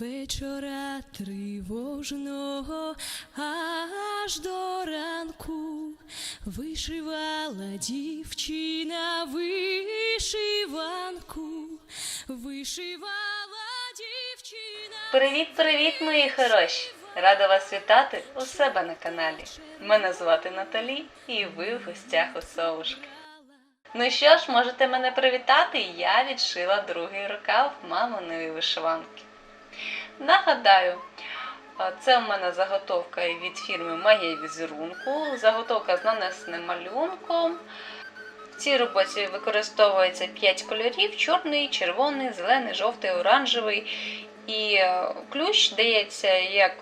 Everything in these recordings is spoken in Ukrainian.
вечора тривожного аж до ранку вишивала дівчина вишиванку, вишивала дівчина. Привіт, привіт, мої хороші! Рада вас вітати у себе на каналі. Мене звати Наталі, і ви в гостях у Совушки. Ну що ж, можете мене привітати, я відшила другий рукав маминої вишиванки. Нагадаю, це в мене заготовка від фірми Моє візерунку. Заготовка з нанесеним малюнком. В цій роботі використовується 5 кольорів: чорний, червоний, зелений, жовтий, оранжевий. І е, ключ дається як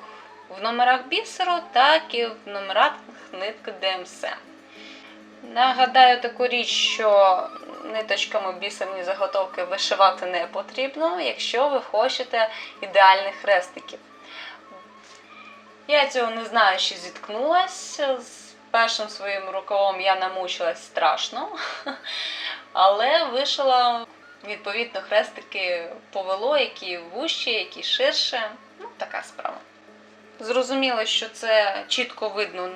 в номерах бісеру, так і в номерах нитки ДМС. Нагадаю таку річ, що ниточками бісерні заготовки вишивати не потрібно, якщо ви хочете ідеальних хрестиків. Я цього не знаю, що зіткнулася. З першим своїм рукавом я намучилась страшно, але вишила відповідно хрестики повело, які вужчі, які ширше. Ну, така справа. Зрозуміло, що це чітко видно,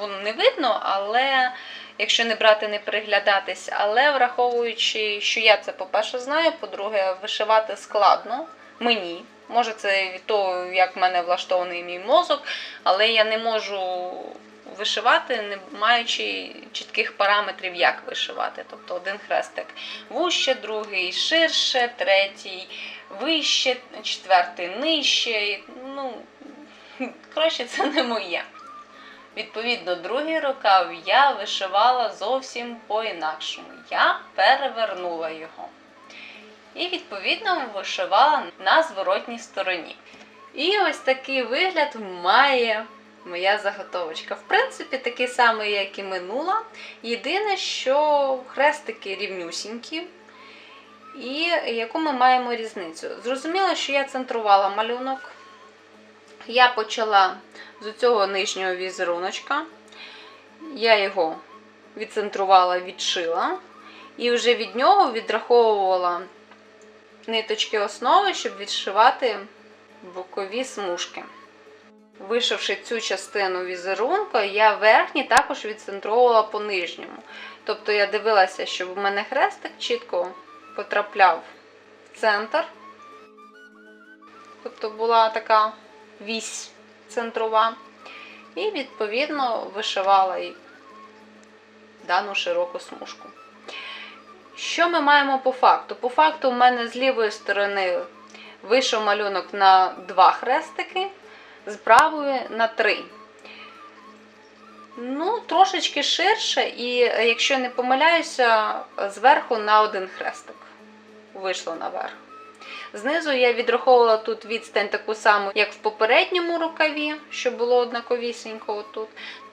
воно не видно, але якщо не брати, не приглядатись, але враховуючи, що я це, по-перше, знаю, по-друге, вишивати складно мені. Може, це від того, як в мене влаштований мій мозок, але я не можу вишивати, не маючи чітких параметрів, як вишивати. Тобто один хрестик вужче, другий ширше, третій вище, четвертий нижче. Ну, коротше, це не моє. Відповідно, другий рукав я вишивала зовсім по-інакшому. Я перевернула його. І, відповідно, вишивала на зворотній стороні. І ось такий вигляд має моя заготовочка. В принципі, такий самий, як і минула. Єдине, що хрестики рівнюсінькі. І яку ми маємо різницю? Зрозуміло, що я центрувала малюнок. Я почала з цього нижнього візеруночка. Я його відцентрувала, відшила. І вже від нього відраховувала ниточки основи, щоб відшивати бокові смужки. Вишивши цю частину візерунка, я верхній також відцентровувала по нижньому. Тобто я дивилася, щоб у мене хрестик чітко потрапляв в центр. Тобто була така вісь центрова. І, відповідно, вишивала і дану широку смужку. Що ми маємо по факту? По факту, у мене з лівої сторони вийшов малюнок на два хрестики, з правої на три. Ну, трошечки ширше, і якщо не помиляюся, зверху на один хрестик вийшло наверх. Знизу я відраховувала тут відстань таку саму, як в попередньому рукаві, що було однаковісінько отут.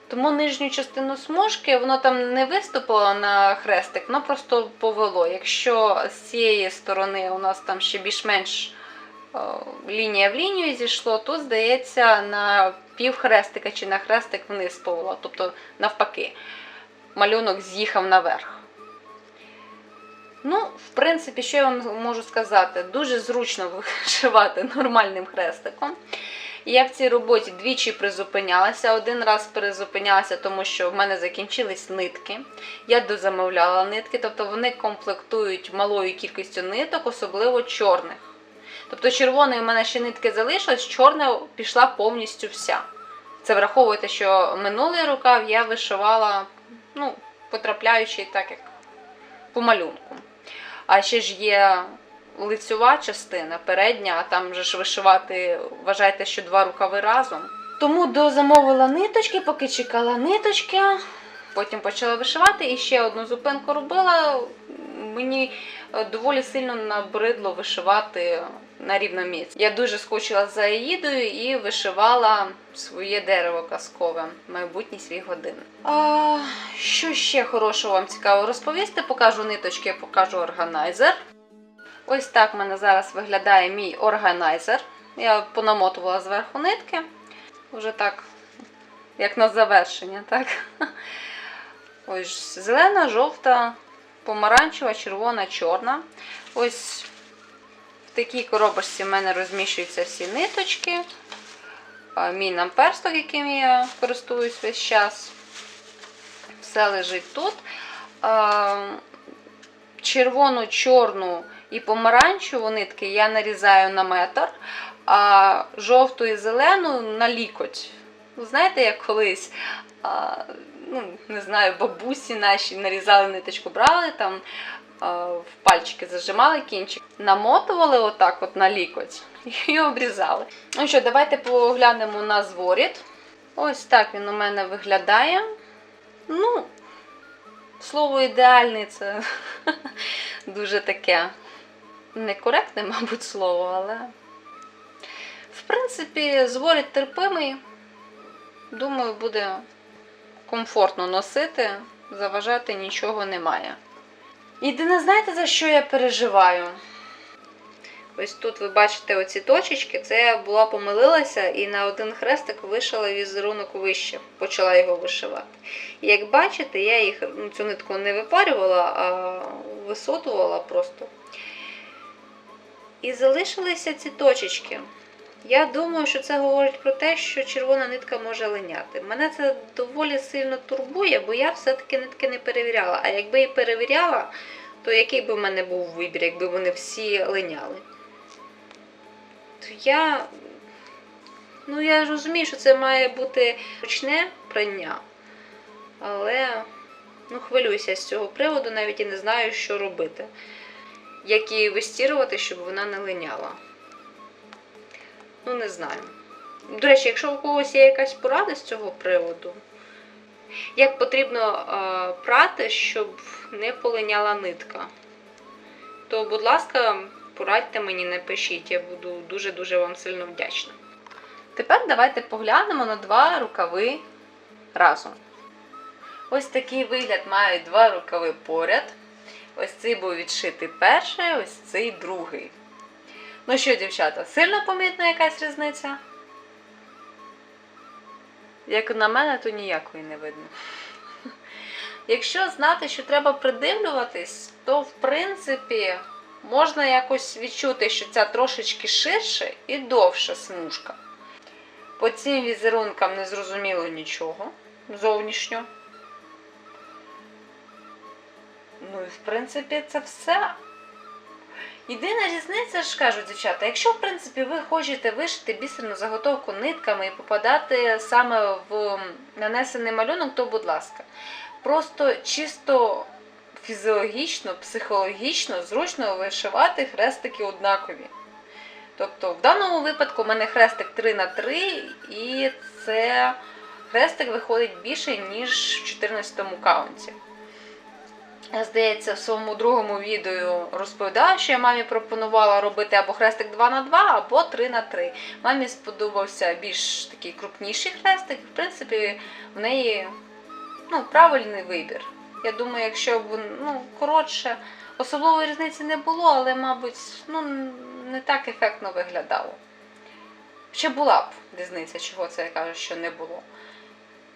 Тому нижню частину смужки воно там не виступило на хрестик, воно просто повело. Якщо з цієї сторони у нас там ще більш-менш лінія в лінію зійшло, тут, здається, на пів хрестика чи на хрестик вниз повело. Тобто, навпаки, малюнок з'їхав наверх. Ну, в принципі, що я вам можу сказати? Дуже зручно вишивати нормальним хрестиком. Я в цій роботі двічі призупинялася. Один раз перезупинялася, тому що в мене закінчились нитки. Я дозамовляла нитки, тобто вони комплектують малою кількістю ниток, особливо чорних. Тобто червоної в мене ще нитки залишилось, чорна пішла повністю вся. Це враховуйте, що минулий рукав я вишивала, ну, потрапляючи так, як по малюнку. А ще ж є лицьова частина, передня, а там же ж вишивати, вважайте, що два рукави разом. Тому дозамовила ниточки, поки чекала ниточки, потім почала вишивати і ще одну зупинку робила. Мені доволі сильно набридло вишивати на рівномісці. Я дуже скучила за Аїдою і вишивала своє дерево казкове, майбутній свій годин. А, що ще хорошого вам цікаво розповісти? Покажу ниточки, покажу органайзер. Ось так в мене зараз виглядає мій органайзер. Я понамотувала зверху нитки. Вже так, як на завершення, так? Ось зелена, жовта, помаранчева, червона, чорна. Ось в такій коробочці в мене розміщуються всі ниточки. Мій намперсток, яким я користуюсь весь час. Все лежить тут. Червону, чорну і помаранчеву нитки я нарізаю на метр, а жовту і зелену на лікоть. Ви Знаєте, як колись, а, ну, не знаю, бабусі наші нарізали ниточку, брали там а, в пальчики зажимали кінчик, намотували отак от на лікоть і обрізали. Ну що, давайте поглянемо на зворіт. Ось так він у мене виглядає. Ну, слово ідеальний це дуже таке некоректне, мабуть, слово, але. В принципі, зворіт терпимий. Думаю, буде комфортно носити, заважати нічого немає. Єдине, знаєте, за що я переживаю? Ось тут ви бачите оці точечки, це я була помилилася і на один хрестик вишила візерунок вище, почала його вишивати. Як бачите, я їх ну, цю нитку не випарювала, а висотувала просто. І залишилися ці точечки. Я думаю, що це говорить про те, що червона нитка може линяти. Мене це доволі сильно турбує, бо я все-таки нитки не перевіряла. А якби і перевіряла, то який би в мене був вибір, якби вони всі линяли? То я. Ну, я розумію, що це має бути ручне прання, але ну, хвилююся з цього приводу, навіть і не знаю, що робити. Як її вистірувати, щоб вона не линяла. Ну, не знаю. До речі, якщо у когось є якась порада з цього приводу, як потрібно е, прати, щоб не полиняла нитка, то, будь ласка, порадьте мені, напишіть, я буду дуже-дуже вам сильно вдячна. Тепер давайте поглянемо на два рукави разом. Ось такий вигляд мають два рукави поряд. Ось цей був відшитий перший, ось цей другий. Ну що, дівчата, сильно помітна якась різниця? Як на мене, то ніякої не видно. Якщо знати, що треба придивлюватись, то в принципі можна якось відчути, що ця трошечки ширше і довша смужка. По цим візерункам не зрозуміло нічого зовнішньо. Ну і в принципі це все. Єдина різниця ж кажу, дівчата, якщо в принципі ви хочете вишити бісерну заготовку нитками і попадати саме в нанесений малюнок, то будь ласка. Просто чисто фізіологічно, психологічно зручно вишивати хрестики однакові. Тобто, в даному випадку у мене хрестик 3 на 3 і це хрестик виходить більше, ніж в 14 каунті. Здається, в своєму другому відео розповідала, що я мамі пропонувала робити або хрестик 2 на 2 або 3 на 3 Мамі сподобався більш такий крупніший хрестик. В принципі, в неї ну, правильний вибір. Я думаю, якщо б ну, коротше, особливої різниці не було, але, мабуть, ну, не так ефектно виглядало. Ще була б різниця, чого це я кажу, що не було.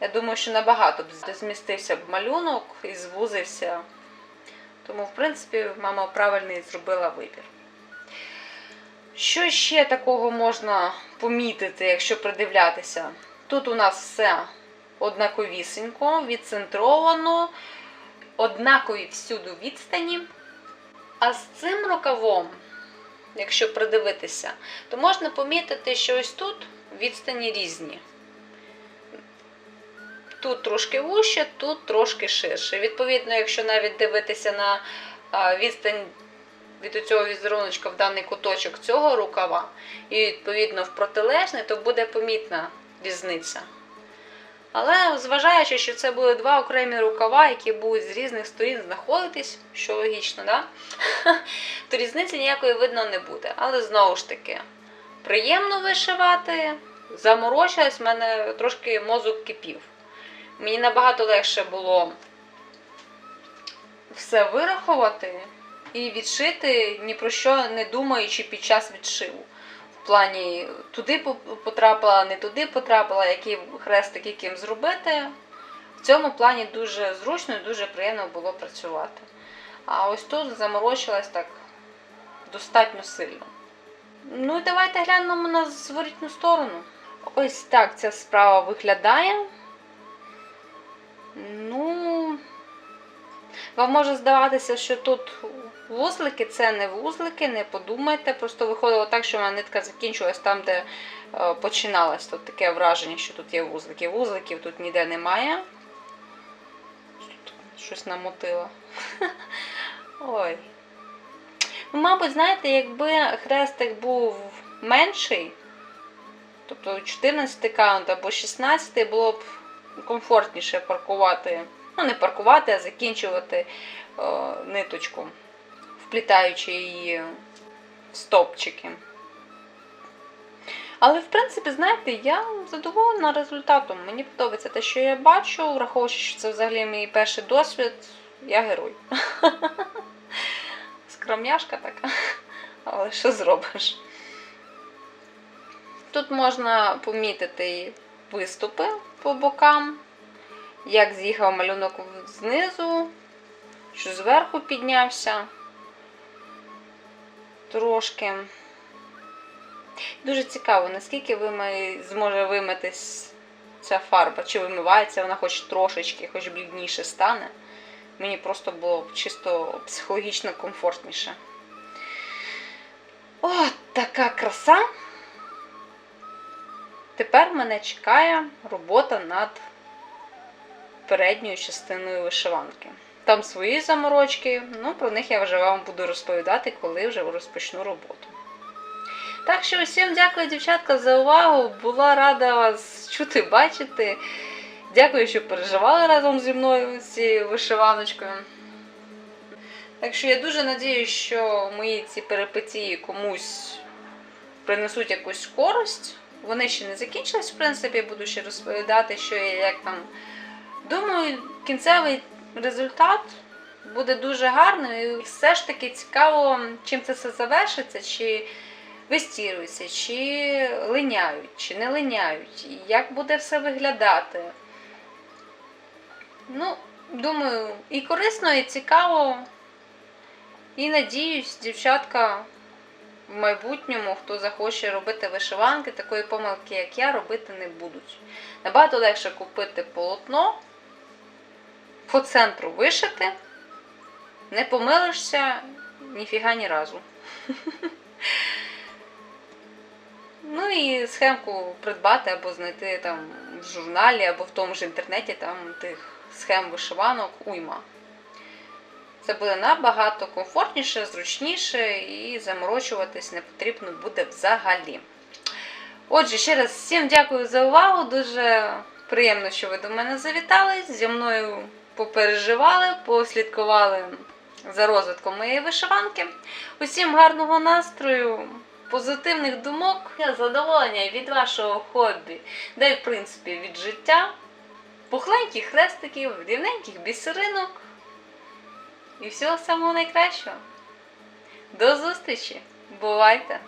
Я думаю, що набагато б змістився б малюнок і звузився. Тому, в принципі, мама правильний зробила вибір. Що ще такого можна помітити, якщо придивлятися? Тут у нас все однаковісінько, відцентровано, однакові всюди відстані. А з цим рукавом, якщо придивитися, то можна помітити, що ось тут відстані різні. Тут трошки вужче, тут трошки ширше. Відповідно, якщо навіть дивитися на відстань від цього візеруночка в даний куточок цього рукава, і відповідно в протилежний, то буде помітна різниця. Але зважаючи, що це були два окремі рукава, які будуть з різних сторін знаходитись, що логічно, да? то різниці ніякої видно не буде. Але знову ж таки, приємно вишивати, заморочилась, в мене трошки мозок кипів. Мені набагато легше було все вирахувати і відшити, ні про що не думаючи під час відшиву. В плані туди потрапила, не туди потрапила, який хрестик яким зробити. В цьому плані дуже зручно і дуже приємно було працювати. А ось тут заморочилась так достатньо сильно. Ну і давайте глянемо на зворітну сторону. Ось так ця справа виглядає. Ну, вам може здаватися, що тут вузлики, це не вузлики, не подумайте. Просто виходило так, що моя нитка закінчилась там, де е, починалась. Тут таке враження, що тут є вузлики. Вузликів тут ніде немає. Тут щось намотила. Ой. Ну, мабуть, знаєте, якби хрестик був менший, тобто 14 каунт або 16 було б комфортніше паркувати. Ну, не паркувати, а закінчувати е, ниточку, вплітаючи її в стопчики. Але, в принципі, знаєте, я задоволена результатом. Мені подобається те, що я бачу, враховуючи, що це взагалі мій перший досвід, я герой. Скромняшка така. Але що зробиш? Тут можна помітити виступи по бокам, як з'їхав малюнок знизу, що зверху піднявся трошки. Дуже цікаво, наскільки вимий- зможе вимитись ця фарба, чи вимивається вона хоч трошечки, хоч блідніше стане. Мені просто було чисто психологічно комфортніше. От така краса. Тепер мене чекає робота над передньою частиною вишиванки. Там свої заморочки, ну про них я вже вам буду розповідати, коли вже розпочну роботу. Так що всім дякую, дівчатка, за увагу. Була рада вас чути, бачити. Дякую, що переживали разом зі мною цією вишиваночкою. Так що я дуже надіюсь, що мої ці перипетії комусь принесуть якусь користь. Вони ще не закінчились, в принципі, буду ще розповідати, що і як там. Думаю, кінцевий результат буде дуже гарний. І все ж таки цікаво, чим це все завершиться, чи вистіруються, чи линяють, чи не линяють, як буде все виглядати. Ну, думаю, і корисно, і цікаво. І надіюсь, дівчатка в майбутньому, хто захоче робити вишиванки, такої помилки, як я, робити не будуть. Набагато легше купити полотно, по центру вишити, не помилишся ніфіга ні разу. Ну і схемку придбати або знайти там в журналі, або в тому ж інтернеті там тих схем вишиванок уйма. Це буде набагато комфортніше, зручніше і заморочуватись не потрібно буде взагалі. Отже, ще раз всім дякую за увагу. Дуже приємно, що ви до мене завітали. Зі мною попереживали, послідкували за розвитком моєї вишиванки. Усім гарного настрою, позитивних думок, задоволення від вашого хобі, да й в принципі від життя, пухленьких хрестиків, рівненьких бісеринок. І всього самого найкращого. До зустрічі! Бувайте!